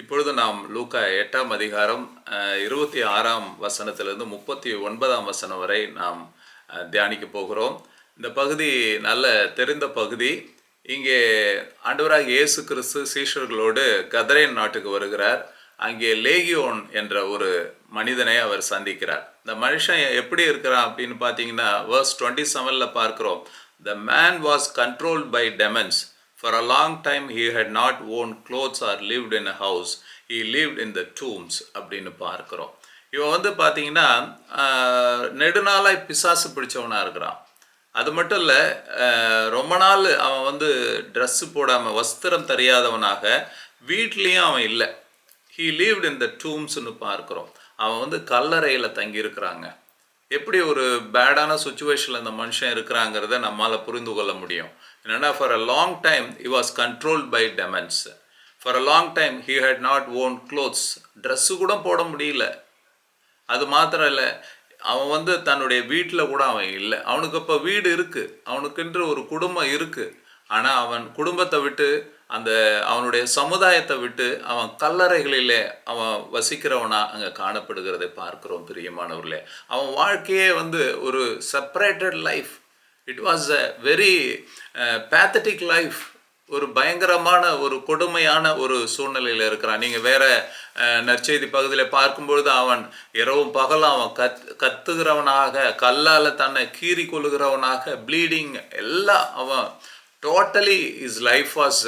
இப்பொழுது நாம் லூக்கா எட்டாம் அதிகாரம் இருபத்தி ஆறாம் வசனத்திலிருந்து முப்பத்தி ஒன்பதாம் வசனம் வரை நாம் தியானிக்க போகிறோம். இந்த பகுதி நல்ல தெரிந்த பகுதி. இங்கே ஆண்டவராக இயேசு கிறிஸ்து சீஷர்களோடு கதரேன் நாட்டுக்கு வருகிறார். அங்கே லேகியோன் என்ற ஒரு மனிதனை அவர் சந்திக்கிறார். இந்த மனுஷன் எப்படி இருக்கிறான் அப்படின்னு பார்த்தீங்கன்னா வேர்ஸ் டுவெண்ட்டி செவனில் பார்க்குறோம். The man was controlled by demons For a long time he had not worn clothes or lived in a house. He lived in the tombs அப்படின்னு பார்க்கிறோம். இவன் வந்து பார்த்தீங்கன்னா நெடுநாளாய் பிசாசு பிடிச்சவனா இருக்கிறான். அது மட்டும் இல்லை ரொம்ப நாள் அவன் வந்து ட்ரெஸ்ஸு போடாமல் வஸ்திரம் தெரியாதவனாக வீட்லேயும் அவன் இல்லை. ஹீ லீவ்ட் இன் த டூம்ஸ்னு பார்க்குறோம். அவன் வந்து கல்லறையில் தங்கியிருக்கிறாங்க. எப்படி ஒரு பேடான சுச்சுவேஷனில் இந்த மனுஷன் இருக்கிறாங்கிறத நம்மளால் புரிந்து கொள்ள முடியும். என்னென்னா for a long time he was controlled by demons for a long time he had not on clothes dress கூட போட முடியல. அது மாத்திரம் இல்லை அவன் வந்து தன்னுடைய வீட்டில் கூட அவன் இல்லை. அவனுக்கு இப்போ வீடு இருக்குது அவனுக்குன்ற ஒரு குடும்பம் இருக்குது ஆனால் அவன் குடும்பத்தை விட்டு அந்த அவனுடைய சமுதாயத்தை விட்டு அவன் கல்லறைகளிலே அவன் வசிக்கிறவனாக அங்கே காணப்படுகிறதை பார்க்குறோம் பிரியமானவர்களே. அவன் வாழ்க்கையே வந்து ஒரு separated life it was a very pathetic life ஒரு பயங்கரமான ஒரு கொடுமையான ஒரு சூழ்நிலையில் இருக்கிறான். நீங்கள் வேற uh, நற்செய்தி பகுதியில் பார்க்கும்பொழுது அவன் இரவும் பகலும் அவன் கத் கத்துகிறவனாக கல்லால் தன்னை கீறி கொள்ளுகிறவனாக ப்ளீடிங் எல்லாம் அவன் totally his life was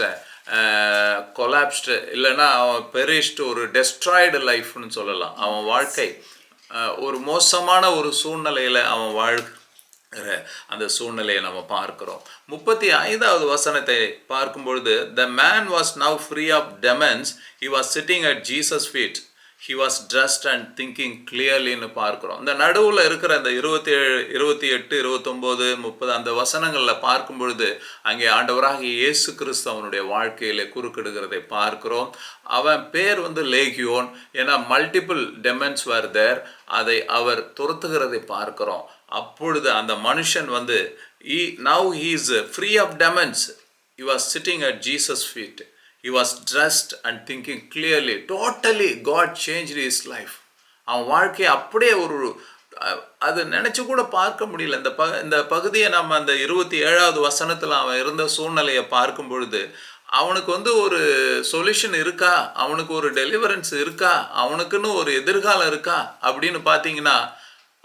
collapsed இல்லைன்னா அவன் பெரிஸ்ட் ஒரு டெஸ்ட்ராய்டு லைஃப்னு சொல்லலாம். அவன் வாழ்க்கை uh, ஒரு மோசமான ஒரு சூழ்நிலையில் அவன் வாழ் அந்த சூழ்நிலையை நம்ம பார்க்கிறோம். முப்பத்தி ஐந்தாவது வசனத்தை பார்க்கும் பொழுது the man was now free of demons he was sitting at Jesus feet he was dressed and thinking கிளியர்லின்னு பார்க்குறோம். இந்த நடுவில் இருக்கிற அந்த இருபத்தி ஏழு இருபத்தி எட்டு இருபத்தொம்போது முப்பது அந்த வசனங்களில் பார்க்கும் பொழுது அங்கே ஆண்டவராக இயேசு கிறிஸ்து அவனுடைய வாழ்க்கையிலே குறுக்கிடுகிறதை பார்க்கிறோம். அவன் பேர் வந்து லேகியோன். ஏன்னா மல்டிபிள் டெமன்ஸ் வர் தேர் அதை அவர் துரத்துகிறதை பார்க்கிறோம். அப்பொழுது அந்த மனுஷன் வந்து he now he is free of demons you was sitting at Jesus feet you was dressed and thinking clearly totally God change his life அவன் வாழ்க்கையை அப்படியே ஒரு அது நினச்சி கூட பார்க்க முடியல. இந்த ப இந்த பகுதியை நம்ம அந்த இருபத்தி ஏழாவது வசனத்தில் அவன் இருந்த சூழ்நிலையை பார்க்கும் பொழுது அவனுக்கு வந்து ஒரு சொல்யூஷன் இருக்கா? அவனுக்கு ஒரு டெலிவரன்ஸ் இருக்கா? அவனுக்குன்னு ஒரு எதிர்காலம் இருக்கா? அப்படின்னு பார்த்தீங்கன்னா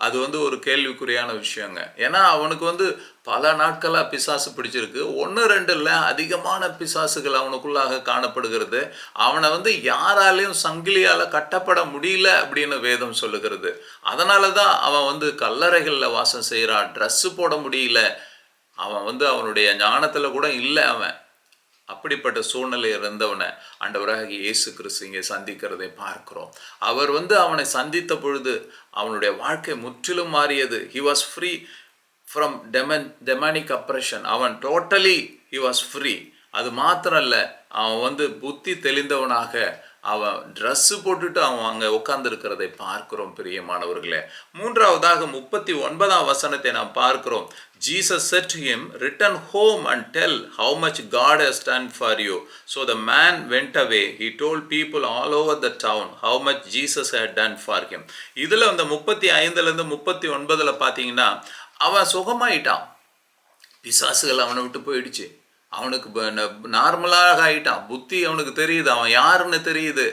அது வந்து ஒரு கேள்விக்குறியான விஷயங்க. ஏன்னா அவனுக்கு வந்து பல நாட்களாக பிசாசு பிடிச்சிருக்கு. ஒன்று ரெண்டு இல்லை அதிகமான பிசாசுகள் அவனுக்குள்ளாக காணப்படுகிறது. அவனை வந்து யாராலையும் சங்கிலியால் கட்டப்பட முடியல அப்படின்னு வேதம் சொல்லுகிறது. அதனால தான் அவன் வந்து கல்லறைகளில் வாசம் செய்கிறான் ட்ரெஸ்ஸு போட முடியல. அவன் வந்து அவனுடைய ஞானத்தில் கூட இல்லை அவன். அப்படிப்பட்ட சூழ்நிலை இருந்தவனை ஆண்டவராக இயேசு கிறிஸ்து இங்கே சந்திக்கிறதை பார்க்கிறோம். அவர் வந்து அவனை சந்தித்த பொழுது அவனுடைய வாழ்க்கை முற்றிலும் மாறியது. He was free from demon demonic oppression அவன் டோட்டலி ஹி வாஸ் ஃப்ரீ அது மாத்திரம் இல்லை அவன் வந்து புத்தி தெளிந்தவனாக அவன் ட்ரெஸ்ஸு போட்டுட்டு அவன் அங்கே உட்கார்ந்துருக்கிறதை பார்க்கிறோம் பிரியமானவர்களே. மூன்றாவதாக முப்பத்தி ஒன்பதாம் வசனத்தை நாம் பார்க்கிறோம். Jesus said him return home and tell how much God has done for you so the man man away he he people all over the town how much Jesus had done for him இதில் அந்த முப்பத்தி ஐந்துலேருந்து முப்பத்தி ஒன்பதில் பார்த்தீங்கன்னா அவன் சுகமாயிட்டான். பிசாசுகள் அவனை விட்டு போயிடுச்சு. அவனுக்கு நார்மலாக ஆகிட்டான். புத்தி அவனுக்கு தெரியுது. அவன் யாருன்னு தெரியுது.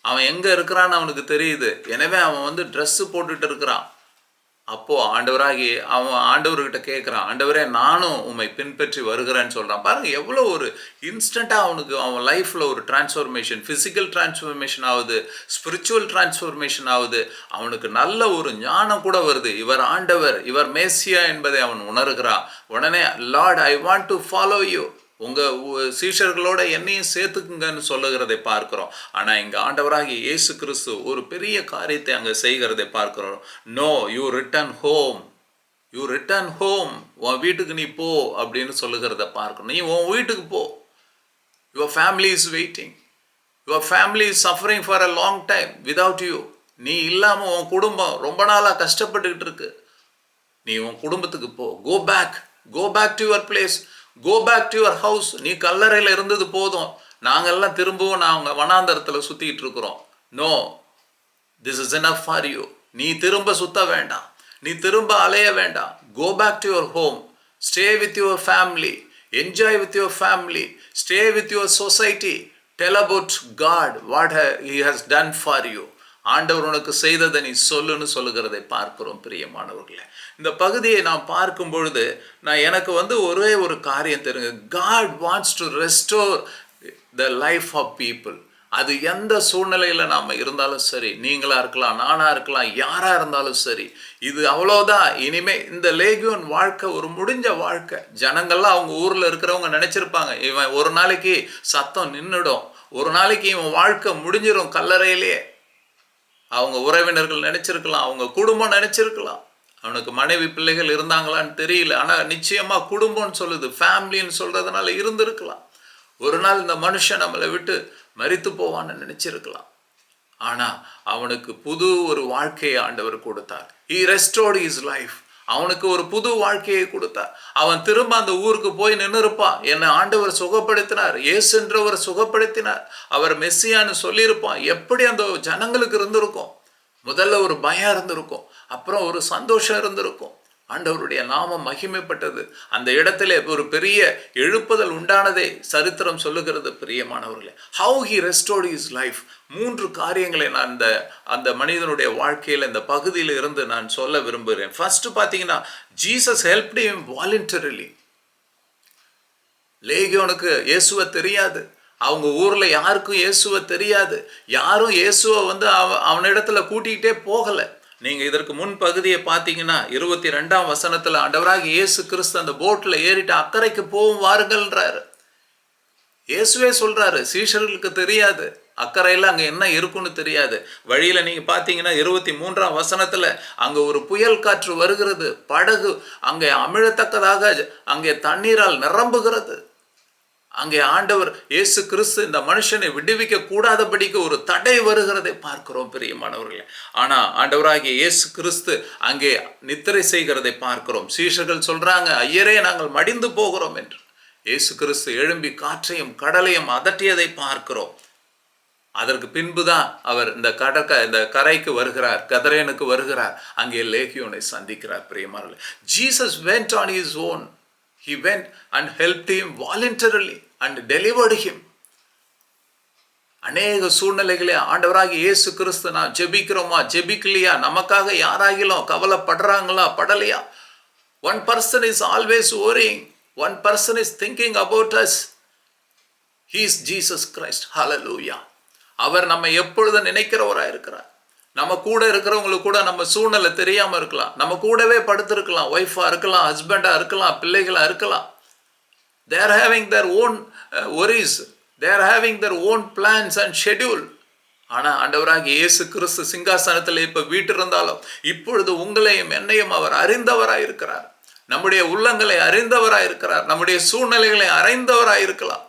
அவன் எங்கே இருக்கிறான்னு அவனுக்கு தெரியுது. எனவே அவன் வந்து ட்ரெஸ்ஸு போட்டுட்டு இருக்கிறான். அப்போது ஆண்டவராகி அவன் ஆண்டவர்கிட்ட கேட்குறான் ஆண்டவரே நானும் உம்மை பின்பற்றி வருகிறேன்னு சொல்கிறான் பாருங்கள் எவ்வளோ ஒரு இன்ஸ்டண்ட்டாக அவனுக்கு அவன் லைஃப்பில் ஒரு டிரான்ஸ்ஃபர்மேஷன் ஃபிசிக்கல் டிரான்ஸ்ஃபர்மேஷன் ஆகுது ஸ்பிரிச்சுவல் டிரான்ஸ்ஃபர்மேஷன் ஆகுது. அவனுக்கு நல்ல ஒரு ஞானம் கூட வருது. இவர் ஆண்டவர் இவர் மேசியா என்பதை அவன் உணர்கிறான். உடனே Lord I want to follow you உங்கள் சீஷர்களோட என்னையும் சேர்த்துக்குங்கன்னு சொல்லுகிறதை பார்க்கிறோம். ஆனால் இங்கே ஆண்டவராகிய இயேசு கிறிஸ்து ஒரு பெரிய காரியத்தை அங்கே செய்கிறதை பார்க்கிறோம். No you return home you return home உன் வீட்டுக்கு நீ போ அப்படின்னு சொல்லுகிறத பார்க்கணும் நீ உன் வீட்டுக்கு போ. Your family is waiting your family is suffering for a long time without you நீ இல்லாமல் உன் குடும்பம் ரொம்ப நாளாக கஷ்டப்பட்டுக்கிட்டு இருக்கு. நீ உன் குடும்பத்துக்கு போ. Go back go back to your place go back to your house நீ கல்லறையில் இருந்தது போதும். நாங்கள்லாம் திரும்பவும் நாங்கள் வனாந்தரத்தில் சுற்றிக்கிட்டு இருக்கிறோம். No this is enough for you நீ திரும்ப சுத்த வேண்டாம். நீ திரும்ப அலைய வேண்டாம். Go back to your home stay with your family enjoy with your family stay with your society tell about God what he has done for you ஆண்டவர் உனக்கு செய்ததை நீ சொல்லுன்னு சொல்லுகிறதை பார்க்கிறோம் பிரியமானவர்களே. இந்த பகுதியை நான் பார்க்கும் பொழுது நான் எனக்கு வந்து ஒரே ஒரு காரியம் தெரியுங்க. God wants to restore the life of people அது எந்த சூழ்நிலையில் நாம் இருந்தாலும் சரி நீங்களாக இருக்கலாம் நானா இருக்கலாம் யாராக இருந்தாலும் சரி இது அவ்வளோதான் இனிமே இந்த லேகியோன் வாழ்க்கை ஒரு முடிஞ்ச வாழ்க்கை. ஜனங்கள்லாம் அவங்க ஊரில் இருக்கிறவங்க நினச்சிருப்பாங்க இவன் ஒரு நாளைக்கு சத்தம் நின்றுடும் ஒரு நாளைக்கு இவன் வாழ்க்கை முடிஞ்சிடும் கல்லறையிலேயே அவங்க உறவினர்கள் நினச்சிருக்கலாம் அவங்க குடும்பம் நினச்சிருக்கலாம். அவனுக்கு மனைவி பிள்ளைகள் இருந்தாங்களான்னு தெரியல. ஆனால் நிச்சயமாக குடும்பம்னு சொல்லுது. ஃபேமிலின்னு சொல்கிறதுனால இருந்திருக்கலாம். ஒரு நாள் இந்த மனுஷன் நம்மளை விட்டு மறித்து போவான்னு நினச்சிருக்கலாம். ஆனால் அவனுக்கு புது ஒரு வாழ்க்கையை ஆண்டவர் கொடுத்தார். ஈ ரெஸ்டோர்டு இஸ் லைஃப் அவனுக்கு ஒரு புது வாழ்க்கையை கொடுத்தார். அவன் திரும்ப அந்த ஊருக்கு போய் நின்று இருப்பான் என்னை ஆண்டவர் சுகப்படுத்தினார். ஏசுன்றவர் சுகப்படுத்தினார். அவர் மெஸ்ஸியான்னு சொல்லியிருப்பான். எப்படி அந்த ஜனங்களுக்கு இருந்திருக்கும்? முதல்ல ஒரு பயம் இருந்திருக்கும். அப்புறம் ஒரு சந்தோஷம் இருந்திருக்கும். ஆண்டவருடைய நாமம் மகிமைப்பட்டது. அந்த இடத்துல ஒரு பெரிய எழுப்புதல் உண்டானதை சரித்திரம் சொல்லுகிறது பிரியமானவர்களே. How he restored his life மூன்று காரியங்களை நான் இந்த அந்த மனிதனுடைய வாழ்க்கையில் இந்த பகுதியில் இருந்து நான் சொல்ல விரும்புகிறேன். ஃபர்ஸ்ட் பார்த்தீங்கன்னா ஜீசஸ் ஹெல்ப் him வாலண்டரிலி லேகியோனுக்கு இயேசுவை தெரியாது. அவங்க ஊரில் யாருக்கும் இயேசுவை தெரியாது. யாரும் இயேசுவை வந்து அவ அவனிடத்துல கூட்டிகிட்டே போகலை. நீங்கள் இதற்கு முன் பகுதியை பார்த்தீங்கன்னா இருபத்தி ரெண்டாம் வசனத்தில் ஆண்டவராக இயேசு கிறிஸ்து அந்த போட்டில் ஏறிட்டு அக்கறைக்கு போகும் வாருங்கள்ன்றாரு. இயேசுவே சொல்கிறாரு சீஷர்களுக்கு தெரியாது அக்கறையில் அங்கே என்ன இருக்குன்னு தெரியாது. வழியில் நீங்கள் பார்த்தீங்கன்னா இருபத்தி மூன்றாம் வசனத்தில் அங்கே ஒரு புயல் காற்று வருகிறது படகு அங்கே அமிழத்தக்கதாக அங்கே தண்ணீரால் நிரம்புகிறது. அங்கே ஆண்டவர் இயேசு கிறிஸ்து இந்த மனுஷனை விடுவிக்க கூடாதபடிக்கு ஒரு தடை வருகிறதை பார்க்கிறோம் பிரியமானவர்களே. ஆனா ஆண்டவராகிய இயேசு கிறிஸ்து அங்கே நித்திரை செய்கிறதை பார்க்கிறோம். சீஷர்கள் சொல்றாங்க ஐயரே நாங்கள் மடிந்து போகிறோம் என்று. இயேசு கிறிஸ்து எழும்பி காற்றையும் கடலையும் அதட்டியதை பார்க்கிறோம். அதற்கு பின்புதான் அவர் இந்த கடற்க இந்த கரைக்கு வருகிறார் கதரேனுக்கு வருகிறார். அங்கே லேகியோனை சந்திக்கிறார் பிரியமானவர்களே. Jesus went on his own he went and helped him voluntarily and delivered him. அநேக சூழ்நிலைகளே ஆண்டவராகி இயேசு கிறிஸ்து நான் ஜெபிக்கிறோமா? ஜெபிக்கலையா? நமக்காக யாராகிலும் கவலைப்படுறாங்களா? படலையா? One person is always worrying one person is thinking about us he's Jesus Christ hallelujah அவர் நம்ம எப்பொழுதும் நினைக்கிறவராக இருக்கிறார் நம்ம கூட இருக்கிறவங்களுக்கு கூட நம்ம சூழ்நிலை தெரியாம இருக்கலாம். நம்ம கூடவே படுத்திருக்கலாம். ஒய்ஃபா இருக்கலாம் ஹஸ்பண்டா இருக்கலாம் பிள்ளைகளா இருக்கலாம். They're having their own worries they're having their own plans and schedule ஆனால் ஆண்டவராக இயேசு கிறிஸ்து சிங்காசனத்தில் இப்ப வீட்டிருந்தாலும் இப்பொழுது உங்களையும் என்னையும் அவர் அறிந்தவராக இருக்கிறார். நம்முடைய உள்ளங்களை அறிந்தவராக இருக்கிறார். நம்முடைய சூழ்நிலைகளை அறிந்தவராக இருக்கலாம்.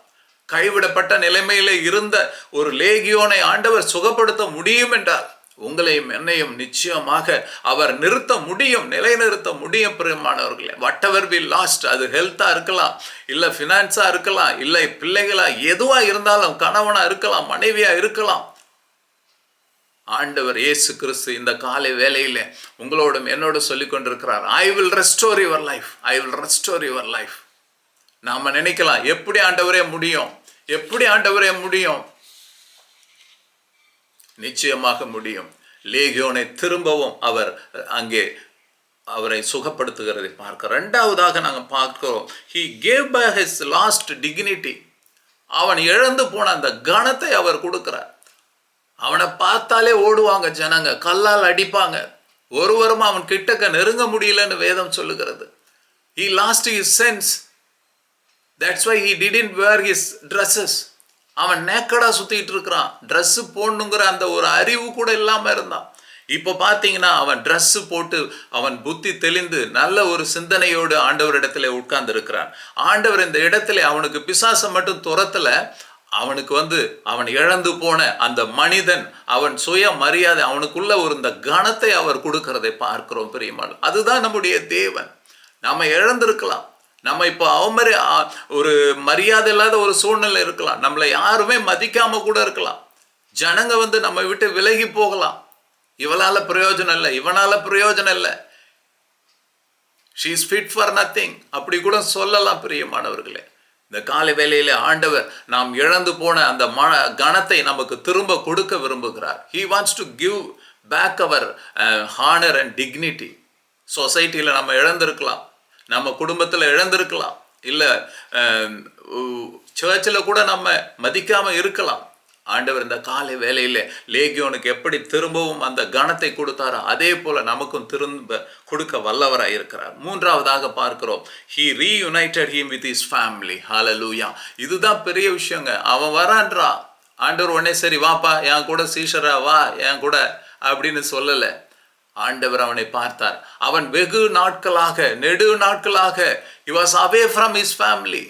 கைவிடப்பட்ட நிலைமையில இருந்த ஒரு லேகியோனை ஆண்டவர் சுகப்படுத்த முடியும் என்றால் உங்களையும் என்னையும் நிச்சயமாக அவர் நிறுத்த முடியும் நிலைநிறுத்த முடியும் பெருமானவர்களே வாட் எவர் வி லாஸ்ட் அது ஹெல்த்தாக இருக்கலாம் இல்லை ஃபினான்ஸாக இருக்கலாம் இல்லை பிள்ளைகளாக எதுவாக இருந்தாலும் கணவனாக இருக்கலாம் மனைவியாக இருக்கலாம். ஆண்டவர் இயேசு கிறிஸ்து இந்த காலை வேலையில் உங்களோடும் என்னோட சொல்லிக் கொண்டிருக்கிறார். I will restore your life I will restore your life நாம் நினைக்கலாம் எப்படி ஆண்டவரே முடியும்? எப்படி ஆண்டவரே முடியும்? நிச்சயமாக முடியும். லேகியோனை திரும்பவும் அவர் அங்கே அவரை சுகப்படுத்துகிறதை பார்க்க. ரெண்டாவதாக நாங்கள் பார்க்கிறோம் he gave by his lost dignity அவன் இழந்து போன அந்த கணத்தை அவர் கொடுக்குறார். அவனை பார்த்தாலே ஓடுவாங்க ஜனங்க கல்லால் அடிப்பாங்க. ஒருவரும் அவன் கிட்டக்க நெருங்க முடியலன்னு வேதம் சொல்லுகிறது. He lost his sense that's why he didn't wear his dresses அவன் நேக்கடா சுத்திட்டு இருக்கிறான். ட்ரெஸ்ஸு போடணுங்கிற அந்த ஒரு அறிவு கூட இல்லாம இருந்தான். இப்போ பார்த்தீங்கன்னா அவன் ட்ரெஸ்ஸு போட்டு அவன் புத்தி தெளிந்து நல்ல ஒரு சிந்தனையோடு ஆண்டவரிடத்துல உட்கார்ந்து இருக்கிறான் ஆண்டவர் இந்த இடத்துல அவனுக்கு பிசாசம் மட்டும் துரத்தல அவனுக்கு வந்து அவன் இழந்து போன அந்த மனிதன் அவன் சுய மரியாதை அவனுக்குள்ள ஒரு இந்த கணத்தை அவர் கொடுக்கறதை பார்க்கிறோம் பெரியமாள். அதுதான் நம்முடைய தேவன். நாம இழந்திருக்கலாம். நம்ம இப்போ அவமரி ஒரு மரியாதை இல்லாத ஒரு சூழ்நிலை இருக்கலாம். நம்மளை யாருமே மதிக்காம கூட இருக்கலாம். ஜனங்க வந்து நம்ம விட்டு விலகி போகலாம். இவளால் பிரயோஜனம் இல்லை இவனால பிரயோஜனம் இல்லை. She is fit for nothing அப்படி கூட சொல்லலாம் பிரியமானவர்களே. இந்த காலை வேளையிலே ஆண்டவர் நாம் இழந்து போன அந்த மன கணத்தை நமக்கு திரும்ப கொடுக்க விரும்புகிறார். He wants to give back our honour and dignity சொசைட்டியில் நம்ம இழந்திருக்கலாம். நம்ம குடும்பத்தில் இழந்திருக்கலாம். இல்லை சர்ச்சில் கூட நம்ம மதிக்காமல் இருக்கலாம். ஆண்டவர் இந்த காலை வேலையில் லேகியோனுக்கு எப்படி திரும்பவும் அந்த கணத்தை கொடுத்தாரோ அதே போல் நமக்கும் திரும்ப கொடுக்க வல்லவராக இருக்கிறார். மூன்றாவதாக பார்க்கிறோம். He reunited him with his family hallelujah இதுதான் பெரிய விஷயங்க. அவன் வரான்றா? ஆண்டவர் உடனே சரி வாப்பா என் கூட சீஷரா வா என் கூட அப்படின்னு சொல்லலை. ஆண்டவர் அவனை பார்த்தார். அவன் வெகு நாட்களாக நெடு நாட்களாக he was away from his family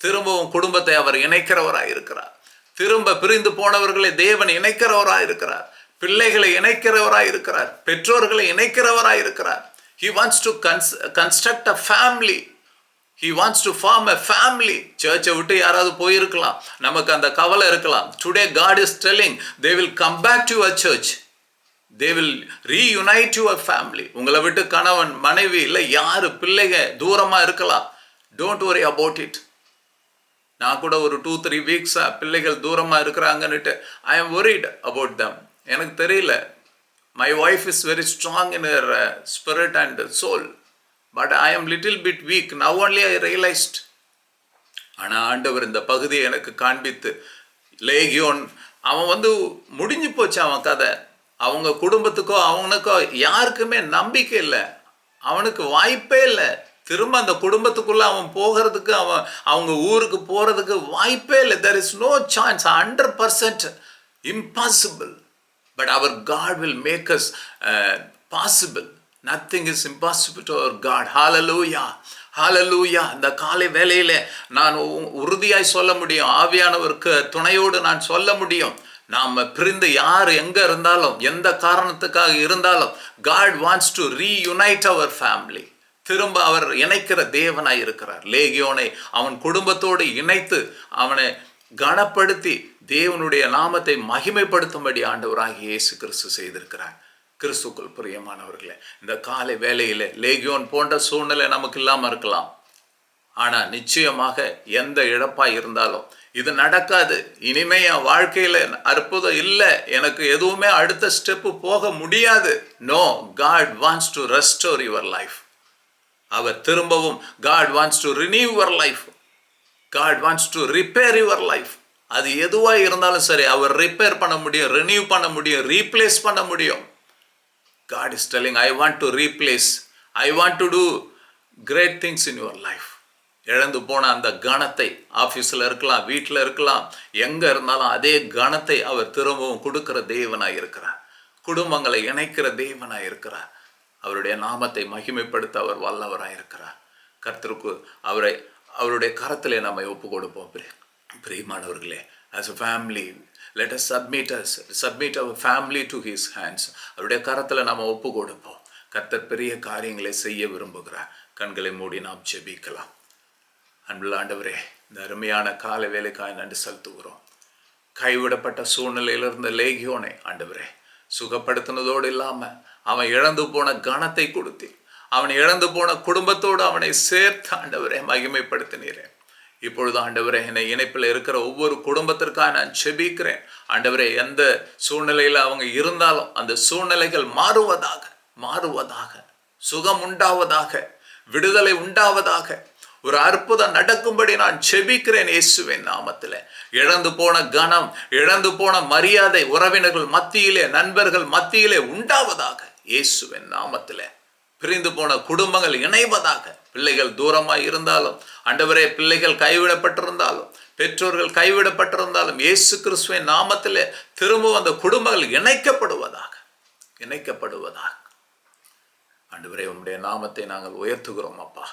திரும்பவும் குடும்பத்தை அவர் இணைக்கிறவராய் இருக்கிறார். திரும்ப பிரிந்து போனவர்களை தேவன் இணைக்கிறவராய் இருக்கிறார். பிள்ளைகளை இணைக்கிறவராய் இருக்கிறார். பெற்றோர்களை இணைக்கிறவராய் இருக்கிறார். He wants to cons construct a family he wants to form a family சர்ச்சை விட்டு யாராவது போயிருக்கலாம். நமக்கு அந்த கவலை இருக்கலாம். Today God is telling they will come back to a church they will reunite your family உங்களை விட்டு கணவன் மனைவி இல்லை யார் பிள்ளைங்க தூரமாக இருக்கலாம். டோன்ட் ஒரி அபவுட் இட் நான் கூட ஒரு டூ த்ரீ வீக்ஸாக பிள்ளைகள் தூரமாக இருக்கிறாங்கன்னுட்டு I am worried about them எனக்கு தெரியல. My wife is very strong in her spirit and soul but I am little bit weak now only I realised ஆனால் ஆண்டவர் இந்த பகுதியை எனக்கு காண்பித்து லேகியோன் அவன் வந்து முடிஞ்சு போச்சு அவன் கதை. அவங்க குடும்பத்துக்கோ அவனுக்கோ யாருக்குமே நம்பிக்கை இல்லை. அவனுக்கு வாய்ப்பே இல்லை. திரும்ப அந்த குடும்பத்துக்குள்ள அவன் போகிறதுக்கு அவன் அவங்க ஊருக்கு போகிறதுக்கு வாய்ப்பே இல்லை. There is no chance hundred percent impossible but our God will make us possible nothing is impossible to our God hallelujah hallelujah இந்த காலை வேலையில் நான் உ- உறுதியாய் சொல்ல முடியும். ஆவியானவருக்கு துணையோடு நான் சொல்ல முடியும். நாம் பிரிந்து யார் எங்கே இருந்தாலும் எந்த காரணத்துக்காக இருந்தாலும் God wants to reunite our family திரும்ப அவர் இணைக்கிற தேவனாய் இருக்கிறார். லேகியோனை அவன் குடும்பத்தோடு இணைத்து அவனை கனப்படுத்தி தேவனுடைய நாமத்தை மகிமைப்படுத்தும்படி ஆண்டவராக இயேசு கிறிஸ்து செய்திருக்கிறார். கிறிஸ்துக்குள் பிரியமானவர்களே இந்த காலை வேலையில் லேகியோன் போன்ற சூழ்நிலை நமக்கு இல்லாமல் இருக்கலாம். ஆனால் நிச்சயமாக எந்த இழப்பாக இருந்தாலும் இது நடக்காது. இனிமே என் வாழ்க்கையில் அற்புதம் இல்லை. எனக்கு எதுவுமே அடுத்த ஸ்டெப்பு போக முடியாது. No God wants to restore your life அவர் திரும்பவும் God wants to renew your life God wants to repair your life அது எதுவாக இருந்தாலும் சரி அவர் ரிப்பேர் பண்ண முடியும் ரினியூ பண்ண முடியும் ரீப்ளேஸ் பண்ண முடியும். God is telling I want to replace I want to do great things in your life இழந்து போன அந்த கணத்தை ஆஃபீஸில் இருக்கலாம் வீட்டில் இருக்கலாம் எங்கே இருந்தாலும் அதே கணத்தை அவர் திரும்பவும் கொடுக்கிற தெய்வனாக இருக்கிறார். குடும்பங்களை இணைக்கிற தெய்வனாக இருக்கிறார். அவருடைய நாமத்தை மகிமைப்படுத்த அவர் வல்லவராக இருக்கிறார். கர்த்தருக்கு அவரை அவருடைய கரத்திலே நம்ம ஒப்பு கொடுப்போம் பிரியமானவர்களே as a family let us submit us submit our family to his hands அவருடைய கரத்தில் நம்ம ஒப்பு கொடுப்போம் கர்த்தர் பெரிய காரியங்களை செய்ய விரும்புகிறார். கண்களை மூடி நாம் ஜெபிக்கலாம். அன்புள்ள ஆண்டவரே இந்த அருமையான கால வேலைக்காய் நன்றி செலுத்துகிறோம். கைவிடப்பட்ட சூழ்நிலையில் இருந்த லேகியோனை ஆண்டவரே சுகப்படுத்தினதோடு இல்லாமல் அவன் இழந்து போன கணத்தை கொடுத்தி அவன் இழந்து போன குடும்பத்தோடு அவனை சேர்த்து ஆண்டவரே மகிமைப்படுத்தினீரேன் இப்பொழுது ஆண்டவரே என்னை இணைப்பில் இருக்கிற ஒவ்வொரு குடும்பத்திற்காக நான் செபிக்கிறேன். ஆண்டவரே எந்த சூழ்நிலையில் அவங்க இருந்தாலும் அந்த சூழ்நிலைகள் மாறுவதாக மாறுவதாக சுகம் உண்டாவதாக விடுதலை உண்டாவதாக ஒரு அற்புதம் நடக்கும்படி நான் செபிக்கிறேன் இயேசுவின் நாமத்தில். இழந்து போன கனம் இழந்து போன மரியாதை உறவினர்கள் மத்தியிலே நண்பர்கள் மத்தியிலே உண்டாவதாக இயேசுவின் நாமத்தில். பிரிந்து போன குடும்பங்கள் இணைவதாக பிள்ளைகள் தூரமாக இருந்தாலும் அண்டவரே பிள்ளைகள் கைவிடப்பட்டிருந்தாலும் பெற்றோர்கள் கைவிடப்பட்டிருந்தாலும் இயேசு கிறிஸ்துவின் நாமத்திலே திரும்பவும் அந்த குடும்பங்கள் இணைக்கப்படுவதாக இணைக்கப்படுவதாக. ஆண்டவரே உம்முடைய நாமத்தை நாங்கள் உயர்த்துகிறோம் அப்பா.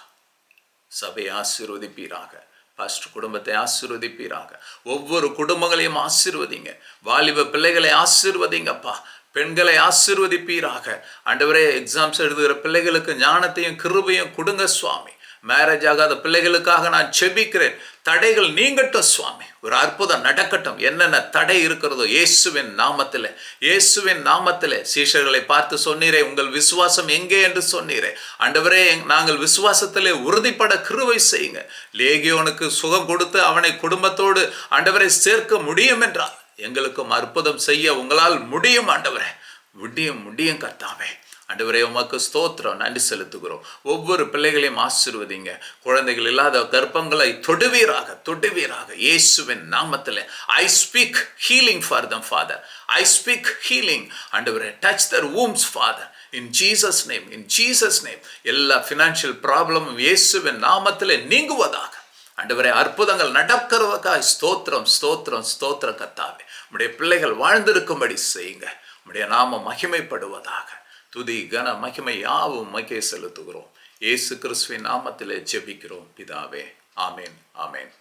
சபையை ஆசீர்வதிப்பீராக. பாஸ்டர் குடும்பத்தை ஆசீர்வதிப்பீராக. ஒவ்வொரு குடும்பங்களையும் ஆசீர்வதிங்க. வாலிப பிள்ளைகளை ஆசீர்வதிங்கப்பா. பெண்களை ஆசீர்வதிப்பீராக. அண்டவரே எக்ஸாம்ஸ் எழுதுகிற பிள்ளைகளுக்கு ஞானத்தையும் கிருபையும் கொடுங்க சுவாமி. மேரேஜ் ஆகாத பிள்ளைகளுக்காக நான் செபிக்கிறேன். தடைகள் நீங்கட்டும் சுவாமி. ஒரு அற்புதம் நடக்கட்டும். என்னென்ன தடை இருக்கிறதோ இயேசுவின் நாமத்தில் இயேசுவின் நாமத்தில். சீஷர்களை பார்த்து சொன்னீரே உங்கள் விசுவாசம் எங்கே என்று சொன்னீரே. ஆண்டவரே எங்- நாங்கள் விசுவாசத்திலே உறுதிப்பட கிருவை செய்யுங்க. லேகியோனுக்கு சுகம் கொடுத்து அவனை குடும்பத்தோடு ஆண்டவரை சேர்க்க முடியும் என்றால் எங்களுக்கும் அற்புதம் செய்ய உங்களால் முடியும் ஆண்டவரே. முடியும் முடியும் கர்த்தாவே. ஆண்டவரே உமக்கு ஸ்தோத்திரம். நன்றி செலுத்துகிறோம். ஒவ்வொரு பிள்ளைகளையும் ஆசிர்வதிங்க. குழந்தைகள் இல்லாத கர்ப்பங்களை தொடுவீராக தொடுவீராக. இயேசுவின் நாமத்தில். I speak healing for them father I speak healing ஆண்டவரே touch their womb father in Jesus name in Jesus name எல்லா ஃபினான்ஷியல் ப்ராப்ளமும் இயேசுவின் நாமத்தில் நீங்குவதாக. ஆண்டவரே அற்புதங்கள் நடக்கிறதுக்காக ஸ்தோத்திரம் ஸ்தோத்திரம் ஸ்தோத்திரம் கத்தாவே. உடைய பிள்ளைகள் வாழ்ந்திருக்கும்படி செய்யுங்க. உடைய நாமம் மகிமைப்படுவதாக. துதி கன மகிமை யாவும் மகிமை செலுத்துகிறோம். இயேசு கிறிஸ்துவின் நாமத்திலே ஜெபிக்கிறோம். பிதாவே ஆமேன் ஆமேன்.